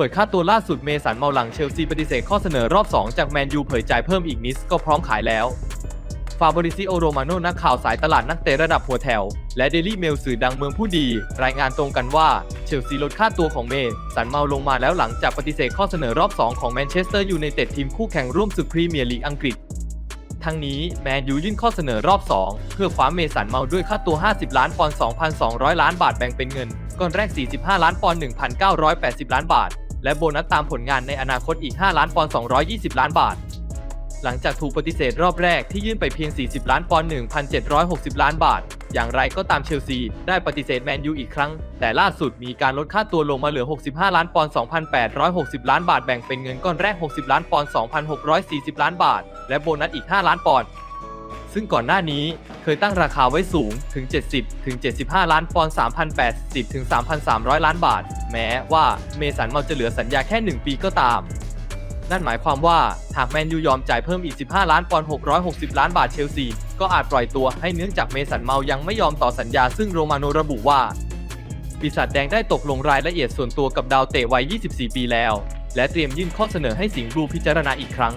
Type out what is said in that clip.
เปิดค่าตัวล่าสุดเมสันเมาหลังเชลซีปฏิเสธข้อเสนอรอบ 2 จากแมนยูเผยจ่ายเพิ่มอีกนิดก็พร้อมขายแล้ว ฟาบริซิโอโรมาโนนักข่าวสายตลาดนักเตะระดับหัวแถว และเดลี่เมลสื่อดังเมืองผู้ดี รายงานตรงกันว่าเชลซีลดค่าตัวของเมสันเมาลงมาแล้วหลังจากปฏิเสธข้อเสนอรอบ 2 ของแมนเชสเตอร์ยูไนเต็ดทีมคู่แข่งร่วมศึกพรีเมียร์ลีกอังกฤษทั้งนี้แมนยูยื่นข้อเสนอรอบ 2 เพื่อคว้าเมสันเมาด้วยค่าตัว 50 ล้านปอนด์ 2,200 ล้านบาทแบ่งเป็นเงิน ก้อนแรก 45 ล้านปอนด์ 1,980 ล้านบาท และโบนัสตามผลงานในอนาคตอีก 5 ล้านปอนด์220 ล้านบาท หลังจากถูกปฏิเสธรอบแรกที่ยื่นไปเพียง 40 ล้านปอนด์1,760 ล้านบาท อย่างไรก็ตามเชลซี ได้ปฏิเสธแมนยูอีกครั้ง แต่ล่าสุดมีการลดค่าตัวลงมาเหลือ 65 ล้านปอนด์2,860 ล้านบาทแบ่งเป็นเงินก้อนแรก 60 ล้านปอนด์2,640 ล้านบาท และโบนัสอีก 5 ล้านปอนด์ ซึ่งก่อนหน้านี้เคยตั้งราคาไว้สูงถึง 70 ถึง 75 ล้านปอนด์3,080 ถึง 3,300 ล้านบาท แม้ว่าเมสันเมาจะเหลือสัญญาแค่ 1 ปีก็ตาม นั่นหมายความว่าหากแมนยูยอมจ่ายเพิ่มอีก 15 ล้านปอนด์660 ล้านบาทเชลซี ก็อาจปล่อยตัวให้เนื่องจากเมสันเมายังไม่ยอมต่อสัญญาซึ่งโรมาโนระบุว่า ปีศาจแดงได้ตกลงรายละเอียดส่วนตัวกับดาวเตะวัย 24 ปีแล้ว และเตรียมยื่นข้อเสนอให้สิงห์บลูพิจารณาอีกครั้ง